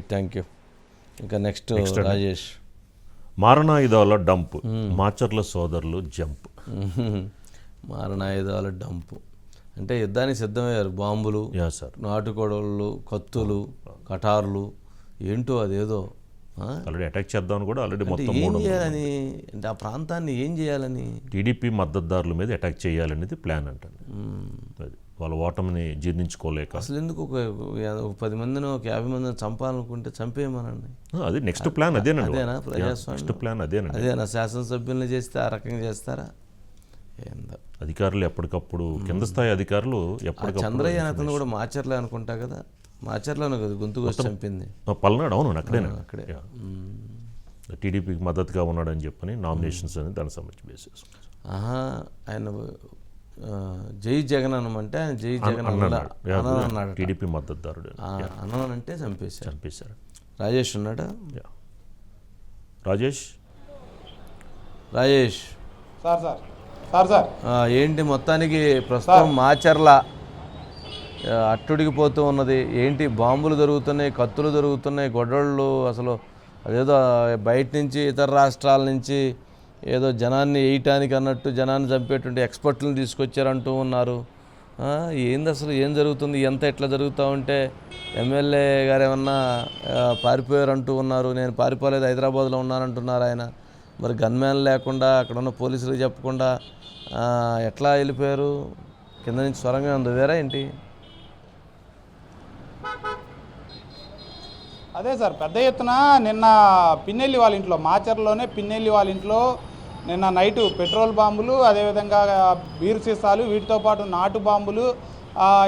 Thank you ఇంకా next. Rajesh. మారణాయుధాల dump Macharla సోదరులు జంప్. మారణాయుధాల డంపు. అంటే యుద్ధానికి సిద్ధమయ్యారు. బాంబులు సార్. నాటుకొడవళ్ళు కత్తులు కటార్లు ఏంటో అదేదో? ఆల్రెడీ అటాక్ చేద్దామని కూడా ఆల్రెడీ అంటే మొత్తం ఏం మూడు చేయాలని? అంటే ఆ ప్రాంతాన్ని ఏం చేయాలని? టీడీపీ మద్దతుదారుల మీద అటాక్ చేయాలనేది ప్లాన్ అంటండి. అది. వాళ్ళ ఓటమిని జీర్ణించుకోలేక. అసలు ఎందుకు ఒక ఒక పది మందిని ఒక యాభై మందిని చంపాలనుకుంటే చంపేయమనండి. అది నెక్స్ట్ ప్లాన్ అదేనండి అదేనా ప్రజాస్వామ్యం? నెక్స్ట్ ప్లాన్ అదేనండి. అదేనా శాసనసభ్యుల్ని చేస్తే ఆ రకంగా చేస్తారా? ఏందో. అధికారులు ఎప్పటికప్పుడు కింద స్థాయి అధికారులు ఎప్పటికప్పుడు చంద్రయ్య అతను కూడా మాచర్లే అనుకుంటా కదా? మాచర్లోనే కదా వచ్చి చంపింది. పల్నాడు అవును అక్కడేనా అక్కడే. టీడీపీకి మద్దతుగా ఉన్నాడని చెప్పని నామినేషన్స్ అనేది దానికి సంబంధించి బేసిస్ ఆహా ఆయన జై జగన్ అనమంటే ఆయన జై జగన్ అన్నాడు. టీడీపీ మద్దతుదారుడు అననంటే చంపేశారు చంపేశారు రాజేష్ ఉన్నాడా. Rajesh? Rajesh. Sir sir. Sir sir. ఏంటి మొత్తానికి ప్రస్తుతం మాచర్ల ఆ, అట్టుడికిపోతూ ఉన్నది. ఏంటి బాంబులు దొరుకుతున్నాయి కత్తులు దొరుకుతున్నాయి గొడవళ్ళు అసలు అదేదో బయట నుంచి ఇతర రాష్ట్రాల నుంచి ఏదో జనాన్ని వేయటానికి అన్నట్టు జనాన్ని చంపేటువంటి ఎక్స్పర్ట్లను తీసుకొచ్చారంటూ ఉన్నారు. ఏంది అసలు ఏం జరుగుతుంది ఎంత ఎట్లా జరుగుతూ ఉంటే ఎమ్మెల్యే గారు ఏమన్నా పారిపోయారంటూ ఉన్నారు. నేను పారిపోలేదు హైదరాబాద్లో ఉన్నానంటున్నారు ఆయన. మరి గన్మ్యాన్ లేకుండా అక్కడ ఉన్న పోలీసులకు చెప్పకుండా ఎట్లా వెళ్ళిపోయారు? కింద నుంచి స్వరంగా ఉంది వేరే ఏంటి? అదే సార్ పెద్ద ఎత్తున నిన్న పిన్నెల్లి వాళ్ళ ఇంట్లో మాచర్లోనే పిన్నెల్లి వాళ్ళ ఇంట్లో నిన్న నైటు పెట్రోల్ బాంబులు అదేవిధంగా బీరు సీసాలు వీటితో పాటు నాటు బాంబులు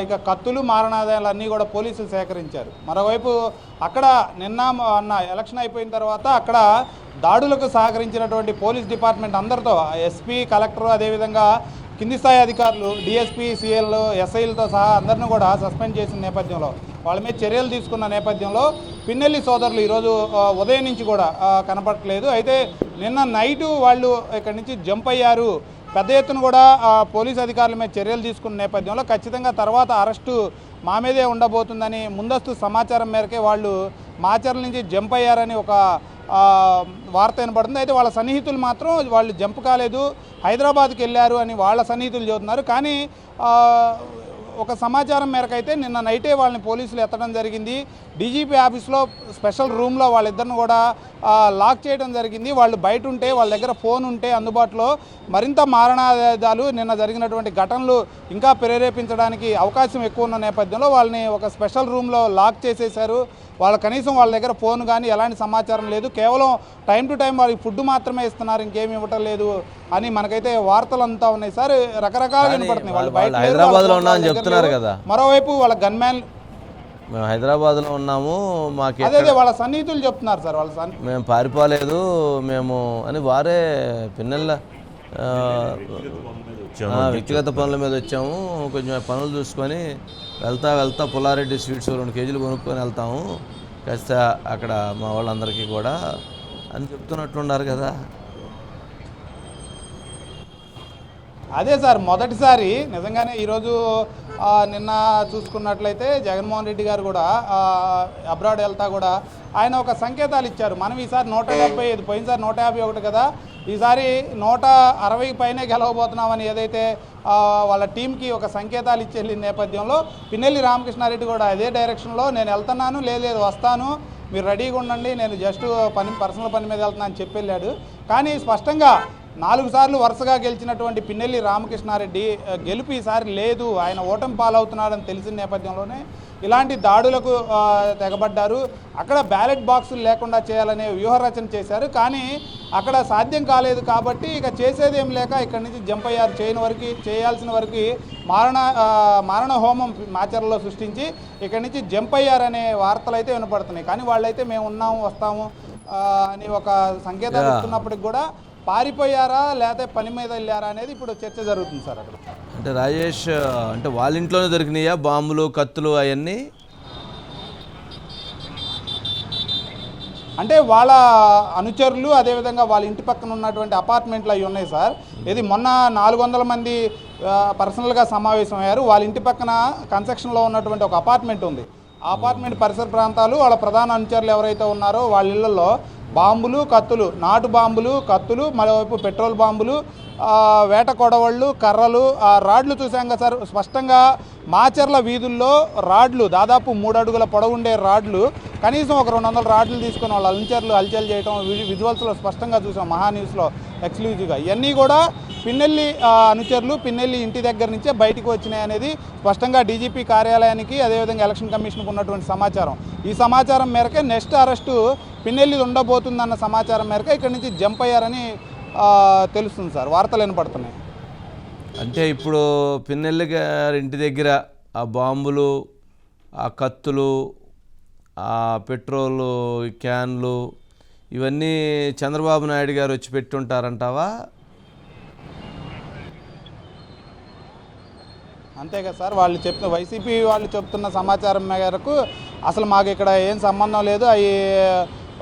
ఇక కత్తులు మారణాదాయాలు అన్నీ కూడా పోలీసులు సేకరించారు. మరోవైపు అక్కడ నిన్న అన్న ఎలక్షన్ అయిపోయిన తర్వాత అక్కడ దాడులకు సహకరించినటువంటి పోలీస్ డిపార్ట్మెంట్ అందరితో ఎస్పీ కలెక్టర్ అదేవిధంగా కింది స్థాయి అధికారులు డిఎస్పీ సిఎల్ ఎస్ఐలతో సహా అందరిని కూడా సస్పెండ్ చేసిన నేపథ్యంలో వాళ్ళ మీద చర్యలు తీసుకున్న నేపథ్యంలో పిన్నెల్లి సోదరులు ఈరోజు ఉదయం నుంచి కూడా కనపడట్లేదు. అయితే నిన్న నైటు వాళ్ళు ఇక్కడి నుంచి జంప్ అయ్యారు. పెద్ద ఎత్తున కూడా పోలీస్ అధికారుల మీద చర్యలు తీసుకున్న నేపథ్యంలో ఖచ్చితంగా తర్వాత అరెస్టు మా మీదే ఉండబోతుందని ముందస్తు సమాచారం మేరకే వాళ్ళు మాచర్ల నుంచి జంప్ అయ్యారని ఒక వార్త వినపడుతుంది. అయితే వాళ్ళ సన్నిహితులు మాత్రం వాళ్ళు జంప్ కాలేదు. హైదరాబాద్కి వెళ్ళారు అని వాళ్ళ సన్నిహితులు చెబుతున్నారు. కానీ ఒక సమాచారం మేరకు అయితే నిన్న నైటే వాళ్ళని పోలీసులు ఎత్తడం జరిగింది. డీజీపీ ఆఫీస్లో స్పెషల్ రూమ్లో వాళ్ళిద్దరిని కూడా లాక్ చేయడం జరిగింది. వాళ్ళు బయట ఉంటే వాళ్ళ దగ్గర ఫోన్ ఉంటే అందుబాటులో మరింత మారణాదాలు నిన్న జరిగినటువంటి ఘటనలు ఇంకా ప్రేరేపించడానికి అవకాశం ఎక్కువ ఉన్న నేపథ్యంలో వాళ్ళని ఒక స్పెషల్ రూమ్లో లాక్ చేసేశారు. వాళ్ళ కనీసం వాళ్ళ దగ్గర ఫోన్ కానీ ఎలాంటి సమాచారం లేదు. కేవలం టైం టు టైం వాళ్ళకి ఫుడ్ మాత్రమే ఇస్తున్నారు. ఇంకేమి ఇవ్వటం లేదు అని మనకైతే వార్తలు అంతా ఉన్నాయి. సార్ రకరకాలుగా వినపడుతున్నాయి. వాళ్ళు బయట హైదరాబాద్లో వాళ్ళ చెప్తున్నారు కదా. మరోవైపు వాళ్ళ గన్మ్యాన్ మేము హైదరాబాద్లో ఉన్నాము మాకు అదే వాళ్ళ సన్నిహితులు చెప్తున్నారు సార్ వాళ్ళ సన్ని మేము పారిపోలేదు మేము అని వారే పిన్నెల్ల వ్యక్తిగత పనుల మీద వచ్చాము కొంచెం పనులు చూసుకొని వెళ్తా వెళ్తా పుల్లారెడ్డి స్వీట్స్ రెండు కేజీలు కొనుక్కొని వెళ్తాము కాస్త అక్కడ మా వాళ్ళందరికీ కూడా అని చెప్తున్నట్లున్నారు కదా. అదే సార్ మొదటిసారి నిజంగానే ఈరోజు నిన్న చూసుకున్నట్లయితే జగన్మోహన్ రెడ్డి గారు కూడా అబ్రాడ్ వెళ్తా కూడా ఆయన ఒక సంకేతాలు ఇచ్చారు. మనం ఈసారి నూట డెబ్బై ఐదు పోయినసారి నూట యాభై ఒకటి కదా? ఈసారి నూట అరవై పైనే గెలవబోతున్నామని ఏదైతే వాళ్ళ టీంకి ఒక సంకేతాలు ఇచ్చి నేపథ్యంలో పిన్నెల్లి రామకృష్ణారెడ్డి కూడా అదే డైరెక్షన్లో నేను వెళ్తున్నాను లేదు లేదు వస్తాను మీరు రెడీగా ఉండండి నేను జస్ట్ పని పర్సనల్ పని మీద వెళ్తున్నాను అని చెప్పి వెళ్ళాడు. కానీ స్పష్టంగా నాలుగు సార్లు వరుసగా గెలిచినటువంటి పిన్నెల్లి రామకృష్ణారెడ్డి గెలుపు ఈసారి లేదు. ఆయన ఓటమి పాలవుతున్నాడని తెలిసిన నేపథ్యంలోనే ఇలాంటి దాడులకు తెగబడ్డారు. అక్కడ బ్యాలెట్ బాక్సులు లేకుండా చేయాలనే వ్యూహరచన చేశారు. కానీ అక్కడ సాధ్యం కాలేదు కాబట్టి ఇక చేసేది ఏం లేక ఇక్కడి నుంచి జంప్ అయ్యారు. చేయని వరకు చేయాల్సిన వరకు మారణ మారణ హోమం మాచర్లో సృష్టించి ఇక్కడి నుంచి జంప్ అయ్యారనే వార్తలు అయితే వినపడుతున్నాయి. కానీ వాళ్ళైతే మేము ఉన్నాము వస్తాము అని ఒక సంకేతాలు ఇస్తున్నప్పటికి కూడా పారిపోయారా లేకపోతే పని మీద వెళ్ళారా అనేది ఇప్పుడు చర్చ జరుగుతుంది సార్ అక్కడ. అంటే రాజేష్ అంటే వాళ్ళ ఇంట్లోనే దొరికినాయా? బాంబులు కత్తులు అవన్నీ? అంటే వాళ్ళ అనుచరులు అదేవిధంగా వాళ్ళ ఇంటి పక్కన ఉన్నటువంటి అపార్ట్మెంట్లు అవి ఉన్నాయి సార్. ఇది మొన్న నాలుగు వందల మంది పర్సనల్గా సమావేశం అయ్యారు వాళ్ళ ఇంటి పక్కన కన్స్ట్రక్షన్లో ఉన్నటువంటి ఒక అపార్ట్మెంట్ ఉంది. అపార్ట్మెంట్ పరిసర ప్రాంతాలు వాళ్ళ ప్రధాన అనుచరులు ఎవరైతే ఉన్నారో వాళ్ళ ఇళ్ళలో బాంబులు కత్తులు నాటు బాంబులు కత్తులు మరోవైపు పెట్రోల్ బాంబులు వేట కొడవళ్ళు కర్రలు రాడ్లు చూసాం కదా సార్. స్పష్టంగా మాచర్ల వీధుల్లో రాడ్లు దాదాపు మూడు అడుగుల పొడవుండే రాడ్లు కనీసం ఒక రెండు వందల రాడ్లు తీసుకుని వాళ్ళ అనుచరులు హల్చల్ చేయడం వి- విజువల్స్లో స్పష్టంగా చూసాం మహా న్యూస్లో ఎక్స్క్లూజివ్గా. ఇవన్నీ కూడా పిన్నెల్లి అనుచరులు పిన్నెల్లి ఇంటి దగ్గర నుంచే బయటికి వచ్చినాయి అనేది స్పష్టంగా డీజీపీ కార్యాలయానికి అదేవిధంగా ఎలక్షన్ కమిషన్కు ఉన్నటువంటి సమాచారం. ఈ సమాచారం మేరకే నెక్స్ట్ అరెస్టు పిన్నెల్లి ఉండబోతుందన్న సమాచారం మేరకే ఇక్కడి నుంచి జంప్ అయ్యారని తెలుస్తుంది సార్. వార్తలు వినపడుతున్నాయి. అంటే ఇప్పుడు పిన్నెల్లి గారి ఇంటి దగ్గర ఆ బాంబులు ఆ కత్తులు ఆ పెట్రోల్ క్యాన్లు ఇవన్నీ చంద్రబాబు నాయుడు గారు వచ్చి పెట్టుంటారంటావా? అంతే కదా సార్ వాళ్ళు చెప్తున్న వైసీపీ వాళ్ళు చెప్తున్న సమాచారం మేరకు అసలు మాకు ఇక్కడ ఏం సంబంధం లేదు. అవి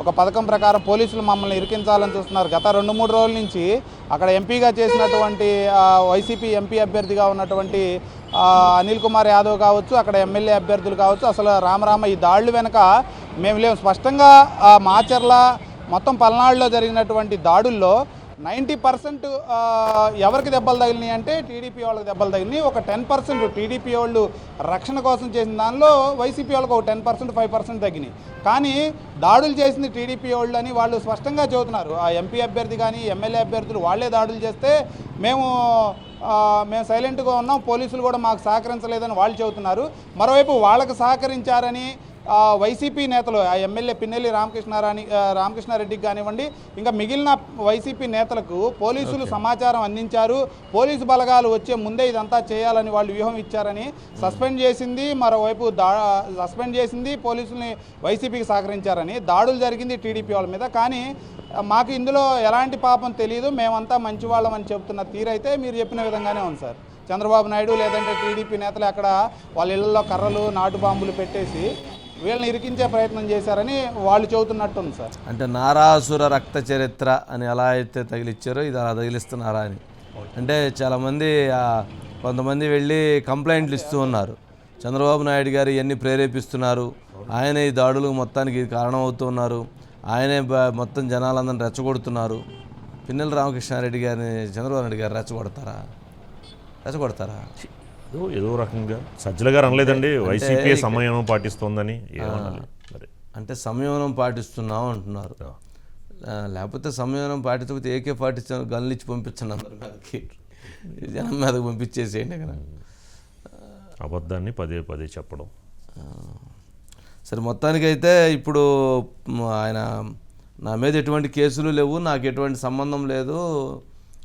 ఒక పథకం ప్రకారం పోలీసులు మమ్మల్ని ఇరికించాలని చూస్తున్నారు. గత రెండు మూడు రోజుల నుంచి అక్కడ ఎంపీగా చేసినటువంటి వైసీపీ ఎంపీ అభ్యర్థిగా ఉన్నటువంటి అనిల్ కుమార్ యాదవ్ కావచ్చు అక్కడ ఎమ్మెల్యే అభ్యర్థులు కావచ్చు అసలు రామరామ ఈ దాడులు వెనక మేము లేము. స్పష్టంగా మాచర్ల మొత్తం పల్నాడులో జరిగినటువంటి దాడుల్లో నైంటీ పర్సెంట్ ఎవరికి దెబ్బలు తగిలినాయి అంటే టీడీపీ వాళ్ళకి దెబ్బలు తగిలినాయి. ఒక టెన్ పర్సెంట్ టీడీపీ వాళ్ళు రక్షణ కోసం చేసిన దానిలో వైసీపీ వాళ్ళకి ఒక టెన్ పర్సెంట్ ఫైవ్ పర్సెంట్ తగ్గినాయి కానీ దాడులు చేసింది టీడీపీ వాళ్ళు అని వాళ్ళు స్పష్టంగా చెబుతున్నారు. ఆ ఎంపీ అభ్యర్థి కానీ ఎమ్మెల్యే అభ్యర్థులు వాళ్ళే దాడులు చేస్తే మేము మేము సైలెంట్గా ఉన్నాం పోలీసులు కూడా మాకు సహకరించలేదని వాళ్ళు చెబుతున్నారు. మరోవైపు వాళ్ళకు సహకరించారని వైసీపీ నేతలు ఆ ఎమ్మెల్యే పిన్నెల్లి రామకృష్ణారాణి రామకృష్ణారెడ్డికి కానివ్వండి ఇంకా మిగిలిన వైసీపీ నేతలకు పోలీసులు సమాచారం అందించారు. పోలీసు బలగాలు వచ్చే ముందే ఇదంతా చేయాలని వాళ్ళు వ్యూహం ఇచ్చారని సస్పెండ్ చేసింది మరోవైపు దా సస్పెండ్ చేసింది పోలీసుల్ని వైసీపీకి సహకరించారని దాడులు జరిగింది టీడీపీ వాళ్ళ మీద. కానీ మాకు ఇందులో ఎలాంటి పాపం తెలియదు మేమంతా మంచి వాళ్ళం అని చెప్తున్న తీరైతే మీరు చెప్పిన విధంగానే ఉంది సార్. చంద్రబాబు నాయుడు లేదంటే టీడీపీ నేతలు అక్కడ వాళ్ళ ఇళ్ళలో కర్రలు నాటు బాంబులు పెట్టేసి వీళ్ళని ఇరికించే ప్రయత్నం చేశారని వాళ్ళు చెబుతున్నట్టుంది సార్. అంటే నారాసుర రక్త చరిత్ర అని ఎలా అయితే తగిలిచ్చారో ఇది అలా తగిలిస్తున్నారా అని అంటే చాలామంది కొంతమంది వెళ్ళి కంప్లైంట్లు ఇస్తూ ఉన్నారు. చంద్రబాబు నాయుడు గారు ఇవన్నీ ప్రేరేపిస్తున్నారు. ఆయన ఈ దాడులకు మొత్తానికి కారణం అవుతున్నారు ఆయనే మొత్తం జనాలందరిని రెచ్చగొడుతున్నారు. పిన్నెల రామకృష్ణారెడ్డి గారిని చంద్రబాబు నాయుడు గారు రెచ్చగొడతారా? రెచ్చగొడతారా? ఏదో ఏదో రకంగా. సజ్జల గారు అనలేదండి. వైసీపీ సమయం పాటిస్తోందని అంటే సంయమనం పాటిస్తున్నాం అంటున్నారు. లేకపోతే సంయమనం పాటించకపోతే ఏకే పాటించాను గన్లు ఇచ్చి పంపించండి అందరి మీదకి. జనం మీదకి పంపించేసేయండి ఇక్కడ అబద్ధాన్ని పదే పదే చెప్పడం. సరే మొత్తానికైతే ఇప్పుడు ఆయన నా మీద ఎటువంటి కేసులు లేవు నాకు ఎటువంటి సంబంధం లేదు.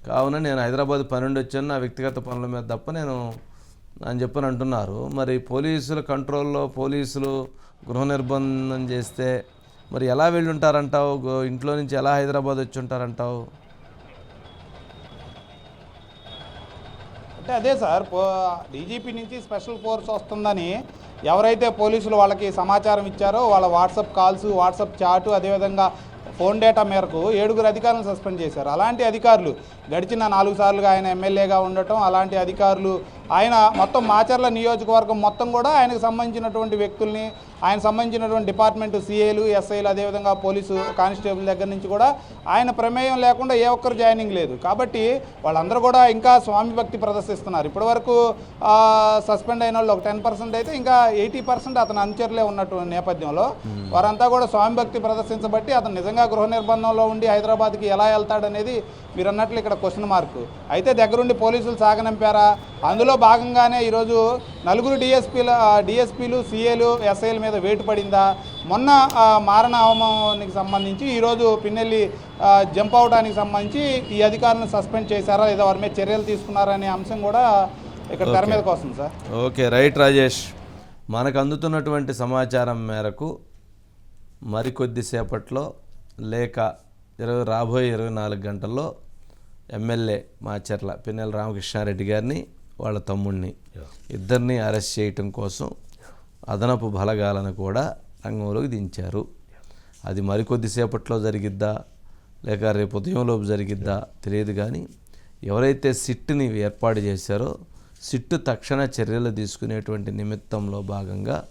కావున నేను హైదరాబాద్ పన్నెండు వచ్చాను. నా వ్యక్తిగత పనుల మీద తప్ప నేను అని చెప్పని అంటున్నారు. మరి పోలీసుల కంట్రోల్లో పోలీసులు గృహ నిర్బంధం చేస్తే మరి ఎలా వెళ్ళి ఉంటారంటావు గో- ఇంట్లో నుంచి ఎలా హైదరాబాద్ వచ్చి ఉంటారంటావు అంటే అదే సార్ పో డీజీపీ నుంచి స్పెషల్ ఫోర్స్ వస్తుందని ఎవరైతే పోలీసులు వాళ్ళకి సమాచారం ఇచ్చారో వాళ్ళ వాట్సాప్ కాల్స్ వాట్సాప్ చాటు అదేవిధంగా ఫోన్ డేటా మేరకు ఏడుగురు అధికారులను సస్పెండ్ చేశారు. అలాంటి అధికారులు గడిచిన నాలుగు సార్లుగా ఆయన ఎమ్మెల్యేగా ఉండటం అలాంటి అధికారులు ఆయన మొత్తం మాచర్ల నియోజకవర్గం మొత్తం కూడా ఆయనకు సంబంధించినటువంటి వ్యక్తుల్ని ఆయన సంబంధించినటువంటి డిపార్ట్మెంట్ సిఏలు ఎస్ఐలు అదేవిధంగా పోలీసు కానిస్టేబుల్ దగ్గర నుంచి కూడా ఆయన ప్రమేయం లేకుండా ఏ ఒక్కరు జాయినింగ్ లేదు. కాబట్టి వాళ్ళందరూ కూడా ఇంకా స్వామి భక్తి ప్రదర్శిస్తున్నారు. ఇప్పటివరకు సస్పెండ్ అయిన వాళ్ళు ఒక టెన్ పర్సెంట్ అయితే ఇంకా ఎయిటీ పర్సెంట్ అతను అనుచరులే ఉన్నట్టు నేపథ్యంలో వారంతా కూడా స్వామి భక్తి ప్రదర్శించబట్టి అతను నిజంగా గృహ నిర్బంధంలో ఉండి హైదరాబాద్కి ఎలా వెళ్తాడనేది మీరు అన్నట్లు ఇక్కడ క్వశ్చన్ మార్క్ అయితే దగ్గరుండి పోలీసులు సాగనంపారా అందులో భాగంగానే ఈరోజు నలుగురు డిఎస్పీల డిఎస్పీలు సిఏలు ఎస్ఐల మీద వేటు పడిందా? మొన్న మారణ హోమానికి సంబంధించి ఈరోజు పిన్నెల్లి జంప్ అవడానికి సంబంధించి ఈ అధికారులను సస్పెండ్ చేశారా? లేదా వారి మీద చర్యలు తీసుకున్నారా అనే అంశం కూడా ఇక్కడ తెర మీదకి వస్తుంది సార్. Okay right Rajesh. మనకు అందుతున్నటువంటి సమాచారం మేరకు మరికొద్దిసేపట్లో లేక ఇరవై రాబోయే ఇరవై నాలుగు గంటల్లో ఎమ్మెల్యే మాచర్ల పిన్నెల రామకృష్ణారెడ్డి గారిని వాళ్ళ తమ్ముడిని ఇద్దరిని అరెస్ట్ చేయటం కోసం అదనపు బలగాలను కూడా రంగంలోకి దించారు. అది మరికొద్దిసేపట్లో జరిగిద్దా లేక రేపు ఉదయంలోపు జరిగిద్దా తెలియదు కానీ ఎవరైతే సిట్టుని ఏర్పాటు చేశారో సిట్టు తక్షణ చర్యలు తీసుకునేటువంటి నిమిత్తంలో భాగంగా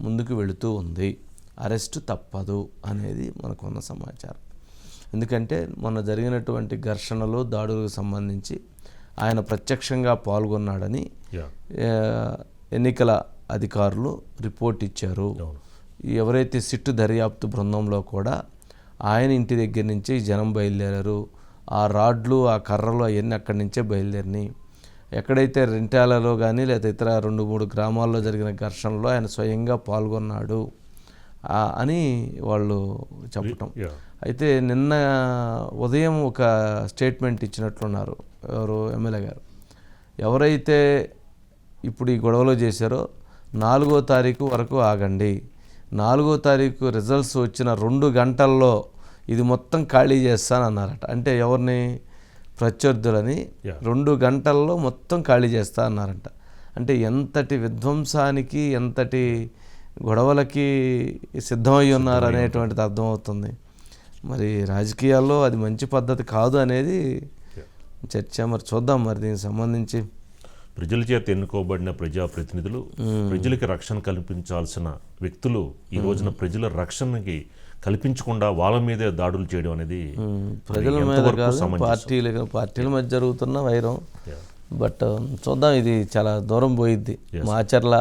ముందుకు వెళుతూ ఉంది. అరెస్టు తప్పదు అనేది మనకున్న సమాచారం. ఎందుకంటే మొన్న జరిగినటువంటి ఘర్షణలు దాడులకు సంబంధించి ఆయన ప్రత్యక్షంగా పాల్గొన్నాడని ఎన్నికల అధికారులు రిపోర్ట్ ఇచ్చారు. ఎవరైతే సిట్టు దర్యాప్తు బృందంలో కూడా ఆయన ఇంటి దగ్గర నుంచి జనం బయలుదేరారు. ఆ రాడ్లు ఆ కర్రలు అవన్నీ అక్కడి నుంచే బయలుదేరినాయి. ఎక్కడైతే రెంటాలలో కానీ లేదా ఇతర రెండు మూడు గ్రామాల్లో జరిగిన ఘర్షణలో ఆయన స్వయంగా పాల్గొన్నాడు. అని వాళ్ళు చెప్పటం. అయితే నిన్న ఉదయం ఒక స్టేట్మెంట్ ఇచ్చినట్లున్నారు ఎవరు ఎమ్మెల్యే గారు. ఎవరైతే ఇప్పుడు ఈ గొడవలు చేశారో నాలుగో తారీఖు వరకు ఆగండి. నాలుగో తారీఖు రిజల్ట్స్ వచ్చిన రెండు గంటల్లో ఇది మొత్తం ఖాళీ చేస్తానన్నారట అంటే ఎవరిని? ప్రత్యర్థులని. రెండు గంటల్లో మొత్తం ఖాళీ చేస్తా అన్నారంట. అంటే ఎంతటి విధ్వంసానికి ఎంతటి గొడవలకి సిద్ధమై ఉన్నారు అనేటువంటిది అర్థమవుతుంది. మరి రాజకీయాల్లో అది మంచి పద్ధతి కాదు అనేది చర్చ. మరి చూద్దాం మరి దీనికి సంబంధించి. ప్రజల చేత ఎన్నుకోబడిన ప్రజాప్రతినిధులు ప్రజలకి రక్షణ కల్పించాల్సిన వ్యక్తులు ఈ రోజున ప్రజల రక్షణకి కల్పించకుండా వాళ్ళ మీదే దాడులు చేయడం అనేది ప్రజల మీద? పార్టీలు పార్టీల మధ్య జరుగుతున్న వైరం. బట్ చూద్దాం ఇది చాలా దూరం పోయిద్ది. మాచర్ల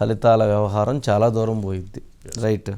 ఫలితాల వ్యవహారం చాలా దూరం పోయిద్ది. రైట్